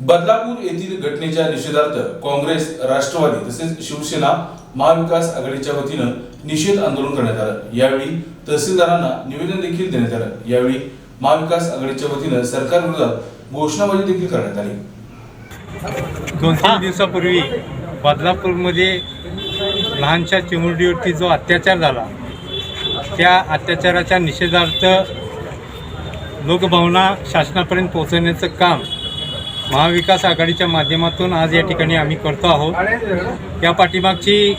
बदलापूर येथील घटनेच्या निषेधार्थ काँग्रेस राष्ट्रवादी तसेच शिवसेना महाविकास आघाडीच्या वतीनं निषेध आंदोलन करण्यात आलं. यावेळी तहसीलदारांना निवेदन देखील देण्यात आलं. यावेळी महाविकास आघाडीच्या वतीनं सरकार विरोधात घोषणाबाजी देखील करण्यात आली. दोन तीन दिवसापूर्वी बदलापूरमध्ये लहानशा चिमुरडीवरती जो अत्याचार झाला त्या अत्याचाराच्या निषेधार्थ लोकभावना शासनापर्यंत पोहोचवण्याचं काम महाविकास आघाडीच्या माध्यमातून आज या ठिकाणी आम्ही करतो आहोत. या पाठीमागची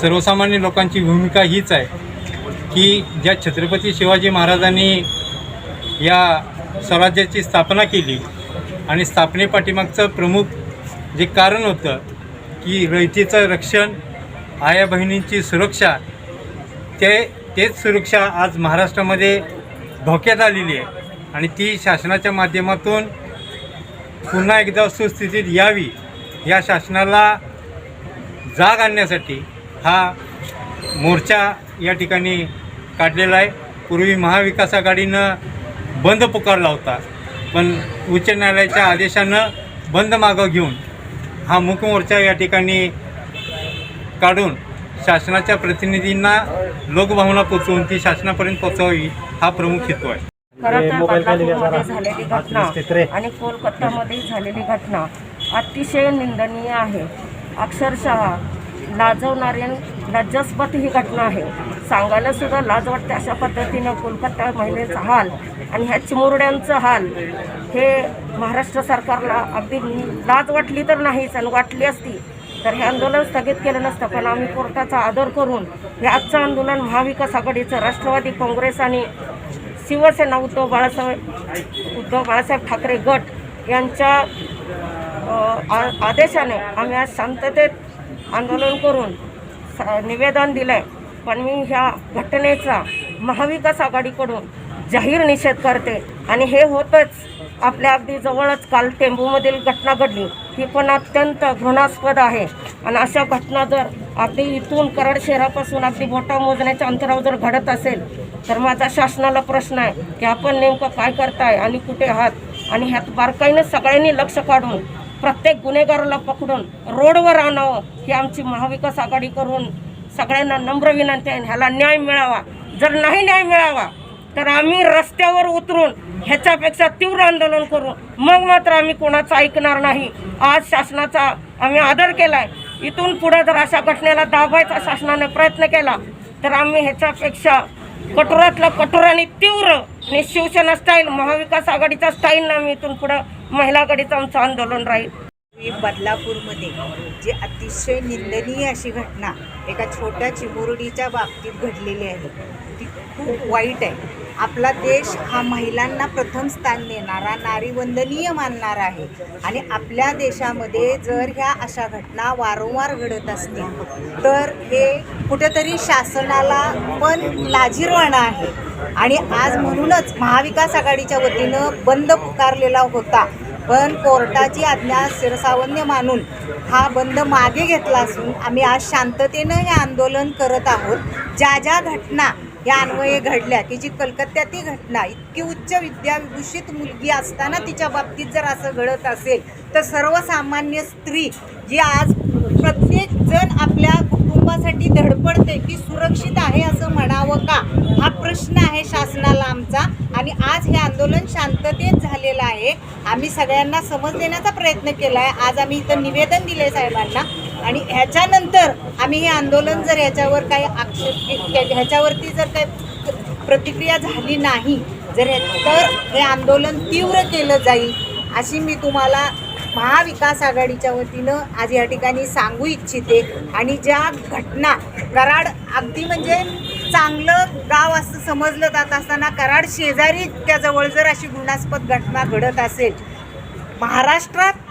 सर्वसामान्य लोकांची भूमिका हीच आहे की ज्या छत्रपती शिवाजी महाराजांनी या स्वराज्याची स्थापना केली आणि स्थापनेपाठीमागचं प्रमुख जे कारण होतं की रयतीचं रक्षण आया बहिणींची सुरक्षा ते तेच सुरक्षा आज महाराष्ट्रामध्ये धोक्यात आलेली आहे. आणि ती शासनाच्या माध्यमातून पुन्हा एकदा सुस्थितीत यावी या शासनाला जाग आणण्यासाठी हा मोर्चा या ठिकाणी काढलेला आहे. पूर्वी महाविकास आघाडीनं बंद पुकारला होता पण उच्च न्यायालयाच्या आदेशानं बंद मागं घेऊन हा मूक मोर्चा या ठिकाणी काढून शासनाच्या प्रतिनिधींना लोकभावना पोचवून ती शासनापर्यंत पोचवावी हा प्रमुख हेतू आहे. खरं तर बदलापूरमध्ये झालेली घटना आणि कोलकातामध्ये झालेली घटना अतिशय निंदनीय आहे. अक्षरशः लाजवणारी लज्जास्पद ही घटना आहे. सांगायला सुद्धा लाज वाटते अशा पद्धतीनं कोलकाता महिलेचा हाल आणि ह्या चिमुरड्यांचं हाल. हे महाराष्ट्र सरकारला अगदी लाज वाटली तर नाहीच आणि वाटली असती तर हे आंदोलन स्थगित केलं नसतं. पण आम्ही कोर्टाचा आदर करून हे आजचं आंदोलन महाविकास आघाडीचं राष्ट्रवादी काँग्रेस आणि शिवसेना उद्धव बाळासाहेब उद्धव बाळासाहेब ठाकरे गट यांच्या आ- आदेशाने आम्ही आज शांततेत आंदोलन करून स- निवेदन दिलं आहे पण मी ह्या घटनेचा महाविकास आघाडीकडून जाहीर निषेध करते. आणि हे होतच. आपल्या अगदी जवळच काल टेंबूमधील घटना घडली. ही पण अत्यंत घृणास्पद आहे. आणि अशा घटना जर अगदी इथून कराड शहरापासून अगदी बोटा मोजण्याच्या अंतरावर जर घडत असेल तर माझा शासनाला प्रश्न आहे की आपण नेमकं काय करताय आणि कुठे आहात? आणि ह्यात बारकाईनं सगळ्यांनी लक्ष काढून प्रत्येक गुन्हेगाराला पकडून रोडवर आणावं ही आमची महाविकास आघाडी करून सगळ्यांना नम्र विनंती आहे ह्याला न्याय मिळावा. जर नाही न्याय मिळावा तर आम्ही रस्त्यावर उतरून ह्याच्यापेक्षा तीव्र आंदोलन करू. मग मात्र आम्ही कोणाचं ऐकणार नाही. आज शासनाचा आम्ही आदर केला आहे इथून पुढे जर अशा घटनेला दाबायचा शासनाने प्रयत्न केला तर आम्ही ह्याच्यापेक्षा कठोरातला कठोर आणि तीव्र. आणि शिवसेना स्टाईल महाविकास आघाडीचा स्टाईल ना मी इथून पुढं महिला आघाडीचं आमचं आंदोलन राहील. बदलापूरमध्ये जी अतिशय निंदनीय अशी घटना एका छोट्या चिमुरडीच्या बाबतीत घडलेली आहे ती खूप वाईट आहे. आपला देश हा महिलांना प्रथम स्थान देणारा नारीवंदनीय मानणारा आहे. आणि आपल्या देशामध्ये जर ह्या अशा घटना वारंवार घडत असतील तर हे कुठेतरी शासनाला पण लाजीरवाणं आहे. आणि आज म्हणूनच महाविकास आघाडीच्या वतीनं बंद पुकारलेला होता पण कोर्टाची आज्ञा शिरसावन्य मानून हा बंद मागे घेतला असून आम्ही आज शांततेनं हे आंदोलन करत आहोत. ज्या ज्या घटना ह्या अन्वये घडल्या. की जी कलकत्त्यातील घटना इतकी उच्च विद्याविभूषित मुलगी असताना तिच्या बाबतीत जर असं घडत असेल तर सर्वसामान्य स्त्री जी आज प्रत्येक जण आपल्या कुटुंबासाठी धडपडते की सुरक्षित आहे असं म्हणावं का? हा प्रश्न आहे शासनाला आमचा. आणि आज हे आंदोलन शांततेत झालेलं आहे. आम्ही सगळ्यांना समज देण्याचा प्रयत्न केला आहे आज आम्ही इथं निवेदन दिले साहेबांना. आणि ह्याच्यानंतर आम्ही हे आंदोलन जर ह्याच्यावर काही आक्षेप ह्याच्यावरती जर काही प्रतिक्रिया झाली नाही जर तर हे आंदोलन तीव्र केलं जाईल अशी मी तुम्हाला महाविकास आघाडीच्या वतीनं आज या ठिकाणी सांगू इच्छिते आणि ज्या घटना कराड अगदी म्हणजे चांगलं गाव असं समजलं जात असताना कराड शेजारी त्याजवळ जर अशी घृणास्पद घटना घडत असेल महाराष्ट्रात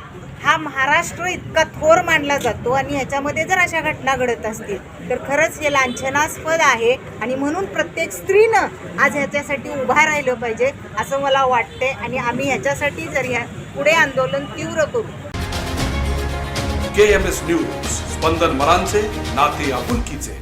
हा महाराष्ट्र इतका थोर मानला जातो आणि ह्याच्यामध्ये जर अशा घटना घडत असतील तर खरंच हे लांछनास्पद आहे आणि म्हणून प्रत्येक स्त्रीनं आज ह्याच्यासाठी उभा राहिलं पाहिजे असं मला वाटतंय आणि आम्ही ह्याच्यासाठी जर ह्या पुढे आंदोलन तीव्र करू. के एम एस न्यूज स्पंदन मरांचे नाते आपुलकीचे.